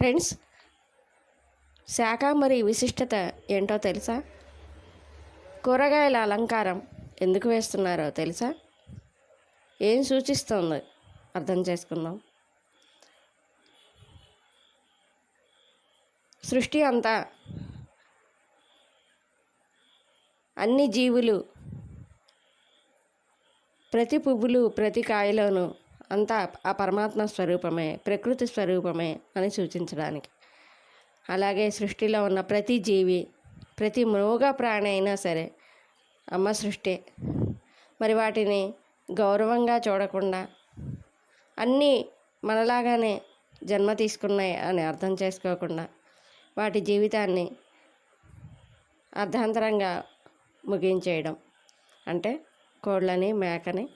Friends Shakambari విశిష్టత ఏంటో తెలుసా? కూరగాయల అలంకారం ఎందుకు వేస్తున్నారో తెలుసా? ఏం సూచిస్తుంది అర్థం చేసుకుందాం. సృష్టి అంతా అన్ని జీవులు ప్రతి పువ్వులు ప్రతి కాయలోనూ అంతా ఆ పరమాత్మ స్వరూపమే ప్రకృతి స్వరూపమే అని సూచించడానికి. అలాగే సృష్టిలో ఉన్న ప్రతి జీవి ప్రతి మృగ ప్రాణి అయినా సరే అమ్మ సృష్టి. మరి వాటిని గౌరవంగా చూడకుండా అన్నీ మనలాగానే జన్మ తీసుకున్నాయి అని అర్థం చేసుకోకుండా వాటి జీవితాన్ని అర్ధాంతరంగా ముగించేయడం. అంటే కోళ్ళని మేకని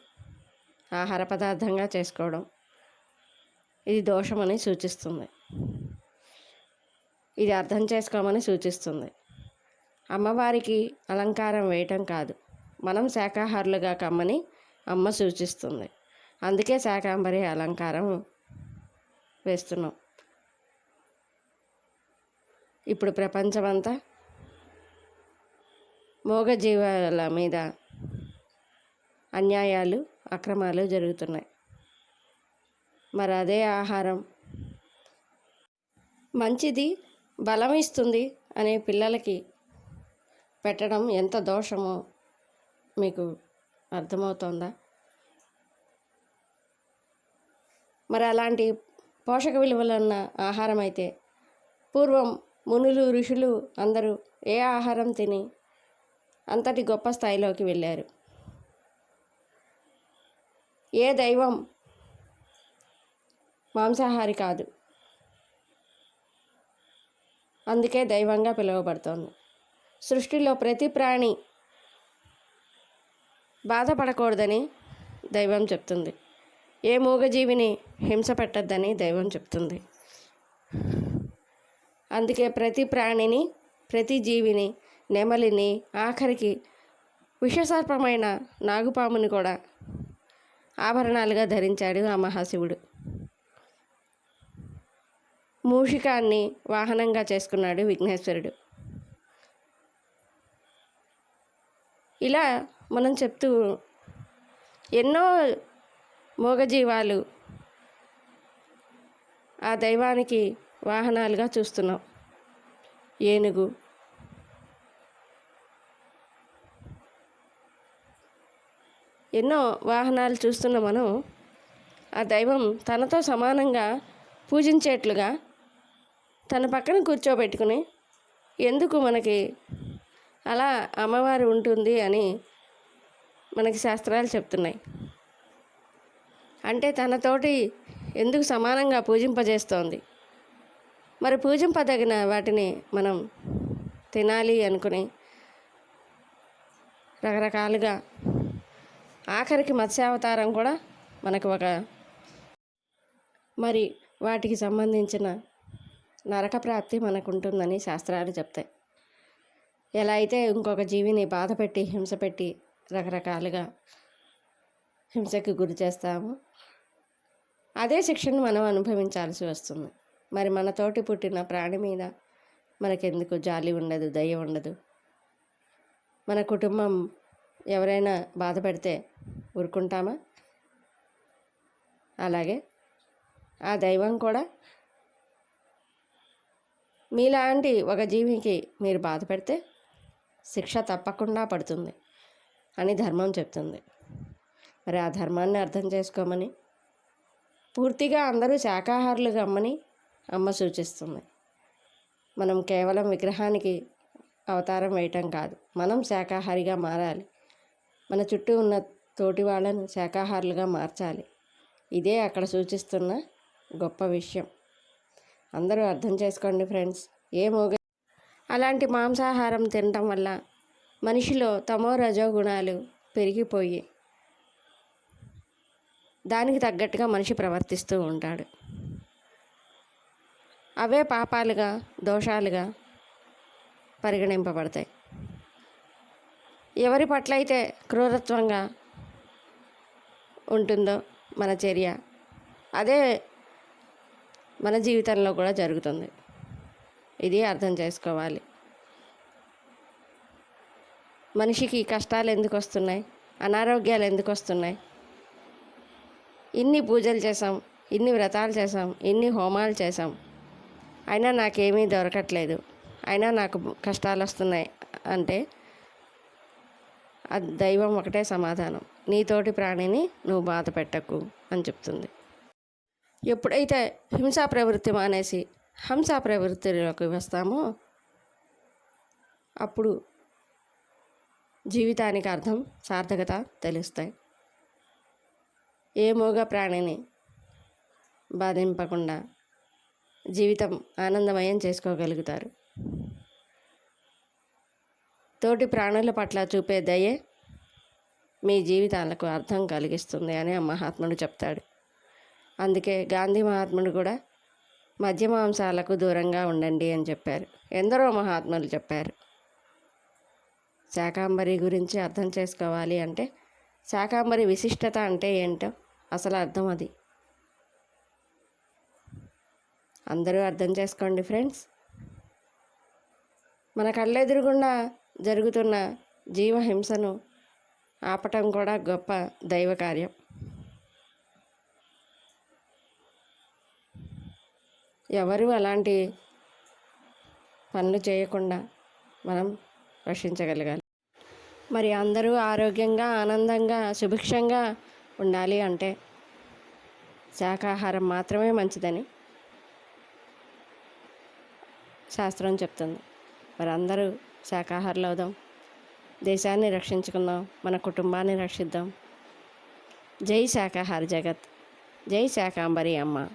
ఆహార పదార్థంగా చేసుకోవడం. ఇది దోషమని సూచిస్తుంది. ఇది అర్థం చేసుకోమని సూచిస్తుంది. అమ్మవారికి అలంకారం వేయటం కాదు. మనం శాకాహారులుగా కమ్మని అమ్మ సూచిస్తుంది. అందుకే శాకాంబరి అలంకారం వేస్తున్నాం. ఇప్పుడు ప్రపంచమంతా మూగజీవాల మీద అన్యాయాలు అక్రమాలు జరుగుతున్నాయి. మరి అదే ఆహారం. మంచిది బలం ఇస్తుంది అనే పిల్లలకి పెట్టడం ఎంత దోషమో మీకు అర్థమవుతోందా? మరి అలాంటి పోషక విలువలున్న ఆహారం అయితే పూర్వం మునులు ఋషులు అందరూ ఏ ఆహారం తిని అంతటి గొప్ప స్థాయిలోకి వెళ్ళారు? ఏ దైవం మాంసాహారి కాదు. అందుకే దైవంగా పిలువబడుతోంది. సృష్టిలో ప్రతి ప్రాణి బాధపడకూడదని దైవం చెప్తుంది. ఏ మూగజీవిని హింస పెట్టద్దని దైవం చెప్తుంది. అందుకే ప్రతి ప్రాణిని ప్రతి జీవిని నెమలిని ఆఖరికి విషసర్పమైన నాగుపాముని కూడా ఆభరణాలుగా ధరించాడు ఆ మహాశివుడు. మూషికాన్ని వాహనంగా చేసుకున్నాడు విఘ్నేశ్వరుడు. ఇలా మనం చెప్తూ ఎన్నో మూగజీవాలు ఆ దైవానికి వాహనాలుగా చూస్తున్నాం. ఏనుగు ఎన్నో వాహనాలు చూస్తున్న మనం ఆ దైవం తనతో సమానంగా పూజించేట్లుగా తన పక్కన కూర్చోబెట్టుకుని ఎందుకు మనకి అలా అమ్మవారు ఉంటుంది అని మనకి శాస్త్రాలు చెప్తున్నాయి. అంటే తనతోటి ఎందుకు సమానంగా పూజింపజేస్తోంది? మరి పూజింపదగిన వాటిని మనం తినాలి అనుకుని రకరకాలుగా ఆఖరికి మత్స్యావతారం కూడా మనకు ఒక మరి వాటికి సంబంధించిన నరక ప్రాప్తి మనకు ఉంటుందని శాస్త్రాలు చెప్తాయి. ఎలా అయితే ఇంకొక జీవిని బాధ పెట్టి హింస పెట్టి రకరకాలుగా హింసకి గురి చేస్తాము అదే శిక్షను మనం అనుభవించాల్సి వస్తుంది. మరి మనతోటి పుట్టిన ప్రాణి మీద మనకెందుకు జాలి ఉండదు దయ ఉండదు? మన కుటుంబం ఎవరైనా బాధ పెడితే ఊరుకుంటామా? అలాగే ఆ దైవం కూడా మీలాంటి ఒక జీవికి మీరు బాధ పెడితే శిక్ష తప్పకుండా పడుతుంది అని ధర్మం చెప్తుంది. మరి ఆ ధర్మాన్ని అర్థం చేసుకోమని పూర్తిగా అందరూ శాకాహారులు గమ్మని అమ్మ సూచిస్తుంది. మనం కేవలం విగ్రహానికి అవతారం వేయటం కాదు మనం శాకాహారిగా మారాలి. మన చుట్టూ ఉన్న తోటి వాళ్ళను శాకాహారులుగా మార్చాలి. ఇదే అక్కడ సూచిస్తున్న గొప్ప విషయం. అందరూ అర్థం చేసుకోండి ఫ్రెండ్స్. ఏ మోగ అలాంటి మాంసాహారం తినటం వల్ల మనిషిలో తమో రజో గుణాలు పెరిగిపోయి దానికి తగ్గట్టుగా మనిషి ప్రవర్తిస్తూ ఉంటాడు. అవే పాపాలుగా దోషాలుగా పరిగణింపబడతాయి. ఎవరి పట్ల అయితే క్రూరత్వంగా ఉంటుందో మన చర్య అదే మన జీవితంలో కూడా జరుగుతుంది. ఇది అర్థం చేసుకోవాలి. మనిషికి కష్టాలు ఎందుకు వస్తున్నాయి? అనారోగ్యాలు ఎందుకు వస్తున్నాయి? ఇన్ని పూజలు చేసాం ఇన్ని వ్రతాలు చేసాం ఇన్ని హోమాలు చేసాం అయినా నాకేమీ దొరకట్లేదు. అయినా నాకు కష్టాలు వస్తున్నాయి అంటే ఆ దైవం ఒకటే సమాధానం. నీతోటి ప్రాణిని నువ్వు బాధ పెట్టకు అని చెప్తుంది. ఎప్పుడైతే హింసా ప్రవృత్తి మానేసి హంసా ప్రవృత్తిలోకి వస్తామో అప్పుడు జీవితానికి అర్థం సార్థకత తెలుస్తాయి. ఏ మూగ ప్రాణిని బాధింపకుండా జీవితం ఆనందమయం చేసుకోగలుగుతారు. తోటి ప్రాణుల పట్ల చూపే దయే మీ జీవితాలకు అర్థం కలిగిస్తుంది అని ఆ మహాత్ముడు చెప్తాడు. అందుకే గాంధీ మహాత్ముడు కూడా మద్య మాంసాలకు దూరంగా ఉండండి అని చెప్పారు. ఎందరో మహాత్ములు చెప్పారు. శాకాంబరి గురించి అర్థం చేసుకోవాలి అంటే శాకాంబరి విశిష్టత అంటే ఏంటో అసలు అర్థం అది. అందరూ అర్థం చేసుకోండి ఫ్రెండ్స్. మన కళ్ళెదురుగుండా జరుగుతున్న జీవహింసను ఆపటం కూడా గొప్ప దైవ కార్యం. ఎవరు అలాంటి పనులు చేయకుండా మనం రక్షించగలగాలి. మరి అందరూ ఆరోగ్యంగా ఆనందంగా సుభిక్షంగా ఉండాలి అంటే శాకాహారం మాత్రమే మంచిదని శాస్త్రం చెప్తుంది. మరి అందరూ శాకాహారులు అవుదాం దేశాన్ని రక్షించుకుందాం. మన కుటుంబాన్ని రక్షిద్దాం. జై శాకాహార జగత్. జై శాకాంబరి అమ్మ.